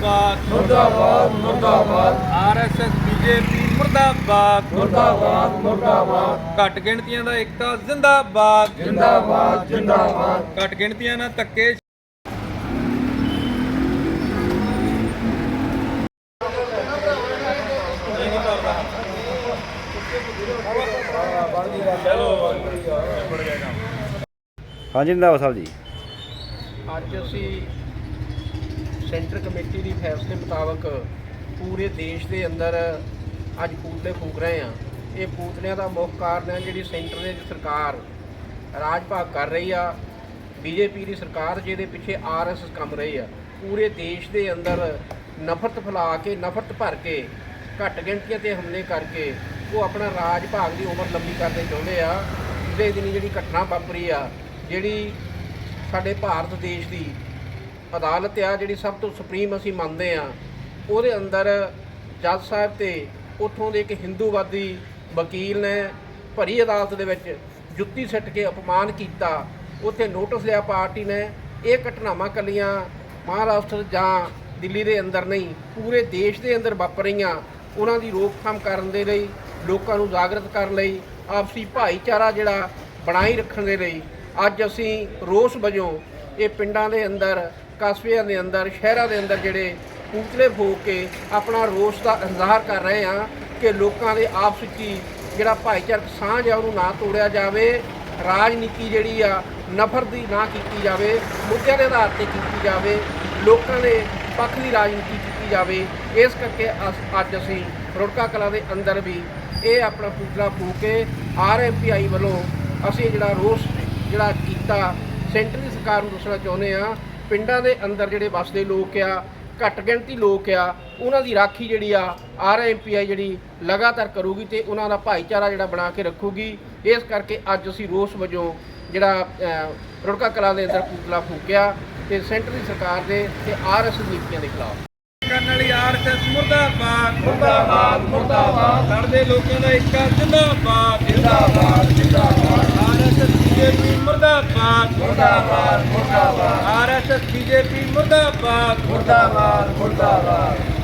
ਮੁਰਦਾਬਾਦ। ਮੁਰਦਾਬਾਦ ਮੁਰਦਾਬਾਦ। ਆਰਐਸਐਸ ਬੀਜੇਪੀ ਮੁਰਦਾਬਾਦ। ਮੁਰਦਾਬਾਦ ਮੁਰਦਾਬਾਦ। ਘੱਟ ਗਿਣਤੀਆਂ ਦਾ ਏਕਤਾ ਜ਼ਿੰਦਾਬਾਦ। ਜਿੰਦਾਬਾਦ ਜਿੰਦਾਬਾਦ। ਘੱਟ ਗਿਣਤੀਆਂ ਨਾਲ ਧੱਕੇ। ਹਾਂਜੀ ਰੰਧਾਵਾ ਸਾਹਿਬ ਜੀ। ਅੱਜ ਅਸੀਂ ਸੈਂਟਰ ਕਮੇਟੀ ਦੀ ਫੈਸਲੇ ਮੁਤਾਬਕ ਪੂਰੇ ਦੇਸ਼ ਦੇ ਅੰਦਰ ਅੱਜ ਪੂਤਲੇ ਫੂਕ ਰਹੇ ਆ। ਇਹ ਪੁਤਲਿਆਂ ਦਾ ਮੁੱਖ ਕਾਰਨ ਹੈ ਜਿਹੜੀ ਸੈਂਟਰ ਦੇ ਸਰਕਾਰ ਰਾਜ ਭਾਗ ਕਰ ਰਹੀ ਆ। ਬੀਜੇਪੀ ਦੀ ਸਰਕਾਰ ਜਿਹਦੇ ਪਿੱਛੇ ਆਰਐਸਐਸ ਕੰਮ ਰਹੀ ਆ। ਪੂਰੇ ਦੇਸ਼ ਦੇ ਅੰਦਰ ਨਫ਼ਰਤ ਫੈਲਾ ਕੇ, ਨਫ਼ਰਤ ਭਰ ਕੇ, ਘੱਟ ਗਿਣਤੀਆਂ ਤੇ ਹਮਲੇ ਕਰਕੇ ਉਹ ਆਪਣਾ ਰਾਜ ਭਾਗ ਦੀ ਉਮਰ ਲੰਬੀ ਕਰਨੇ ਚਾਹੁੰਦੇ ਆ। ਜਿਹਦੇ ਦਿਨੀ ਜਿਹੜੀ ਘਟਨਾ ਵਾਪਰੀ ਆ, ਜਿਹੜੀ ਸਾਡੇ ਭਾਰਤ ਦੇਸ਼ ਦੀ ਅਦਾਲਤ ਆ ਜਿਹੜੀ ਸਭ ਤੋਂ ਸੁਪਰੀਮ ਅਸੀਂ ਮੰਨਦੇ ਆ, ਉਹਦੇ ਅੰਦਰ ਜੱਜ ਸਾਹਿਬ ਤੇ ਉੱਥੋਂ ਦੇ ਇੱਕ ਹਿੰਦੂਵਾਦੀ ਵਕੀਲ ਨੇ ਭਰੀ ਅਦਾਲਤ ਦੇ ਵਿੱਚ ਜੁੱਤੀ ਸਿੱਟ ਕੇ ਅਪਮਾਨ ਕੀਤਾ। ਉੱਥੇ ਨੋਟਿਸ ਲਿਆ ਪਾਰਟੀ ਨੇ, ਇਹ ਘਟਨਾਵਾਂ ਕੱਲੀਆਂ ਮਹਾਰਾਸ਼ਟਰ ਜਾਂ ਦਿੱਲੀ ਦੇ ਅੰਦਰ ਨਹੀਂ, ਪੂਰੇ ਦੇਸ਼ ਦੇ ਅੰਦਰ ਵਾਪਰ ਰਹੀਆਂ। ਉਹਨਾਂ ਦੀ ਰੋਕਥਾਮ ਕਰਨ ਦੇ ਲਈ, ਲੋਕਾਂ ਨੂੰ ਜਾਗਰਤ ਕਰਨ ਲਈ, ਆਪਸੀ ਭਾਈਚਾਰਾ ਜਿਹੜਾ ਬਣਾਈ ਰੱਖਣ ਦੇ ਲਈ ਅੱਜ ਅਸੀਂ ਰੋਸ ਵਜੋਂ ਇਹ ਪਿੰਡਾਂ ਦੇ ਅੰਦਰ ਕਸਬਿਆਂ ਦੇ ਅੰਦਰ, ਸ਼ਹਿਰਾਂ ਦੇ ਅੰਦਰ ਜਿਹੜੇ ਪੁਤਲੇ ਫੂਕ ਕੇ ਆਪਣਾ ਰੋਸ ਦਾ ਇਜ਼ਹਾਰ ਕਰ ਰਹੇ ਹਾਂ ਕਿ ਲੋਕਾਂ ਦੇ ਆਪਸ ਵਿੱਚ ਹੀ ਜਿਹੜਾ ਭਾਈਚਾਰਕ ਸਾਂਝ ਆ ਉਹਨੂੰ ਨਾ ਤੋੜਿਆ ਜਾਵੇ, ਰਾਜਨੀਤੀ ਜਿਹੜੀ ਆ ਨਫ਼ਰਤ ਦੀ ਨਾ ਕੀਤੀ ਜਾਵੇ, ਮੁੱਦਿਆਂ ਦੇ ਆਧਾਰ ਤੇ ਕੀਤੀ ਜਾਵੇ, ਲੋਕਾਂ ਦੇ ਪੱਖ ਦੀ ਰਾਜਨੀਤੀ ਕੀਤੀ ਜਾਵੇ, ਇਸ ਕਰਕੇ ਅਸ- ਅੱਜ ਅਸੀਂ ਰੁੜਕਾ ਕਲਾ ਦੇ ਅੰਦਰ ਵੀ ਇਹ ਆਪਣਾ ਪੁਤਲਾ ਫੂਕ ਕੇ ਆਰਐਮਪੀਆਈ ਵੱਲੋਂ ਅਸੀਂ ਜਿਹੜਾ ਰੋਸ ਜਿਹੜਾ ਕੀਤਾ, ਸੈਂਟਰ ਦੀ ਸਰਕਾਰ ਨੂੰ ਦੱਸਣਾ ਚਾਹੁੰਦੇ ਆ ਪਿੰਡਾਂ ਦੇ ਅੰਦਰ ਜਿਹੜੇ ਵੱਸਦੇ ਲੋਕ ਆ, ਘੱਟ ਗਿਣਤੀ ਲੋਕ ਆ, ਉਹਨਾਂ ਦੀ ਰਾਖੀ ਜਿਹੜੀ ਆ ਆਰਐਮਪੀਆਈ ਜਿਹੜੀ ਲਗਾਤਾਰ ਕਰੂਗੀ ਤੇ ਉਹਨਾਂ ਦਾ ਭਾਈਚਾਰਾ ਜਿਹੜਾ ਬਣਾ ਕੇ ਰੱਖੂਗੀ। ਇਸ ਕਰਕੇ ਅੱਜ ਅਸੀਂ ਰੋਸ ਵਜੋਂ ਜਿਹੜਾ ਰੁੜਕਾ ਕਲਾ ਦੇ ਅੰਦਰ ਪੁਤਲਾ ਫੂਕਿਆ ਤੇ ਸੈਂਟਰ ਦੀ ਸਰਕਾਰ ਦੇ ਤੇ ਆਰਐਸ ਨੀਤੀਆਂ ਦੇ ਖਿਲਾਫ। ਕਰਨ ਵਾਲੀ ਆਰਐਸਐਸ ਮੁਰਦਾਬਾਦ ਮੁਰਦਾਬਾਦ ਮੁਰਦਾਬਾਦ। ਲੜਦੇ ਲੋਕਾਂ ਦਾ ਏਕਤਾ, ਜ਼ਿੰਦਾਬਾਦ, ਜਿੰਦਾਬਾਦ ਜਿੰਦਾਬਾਦ। ਆਰਐਸਐਸ ਬੀਜੇਪੀ ਮੁਰਦਾਬਾਦ ਮੁਰਦਾਬਾਦ। ਬੀਜੇਪੀ ਮੁਰਦਾਬਾਦ। ਮੁਰਦਾਬਾਦ ਮੁਰਦਾਬਾਦ।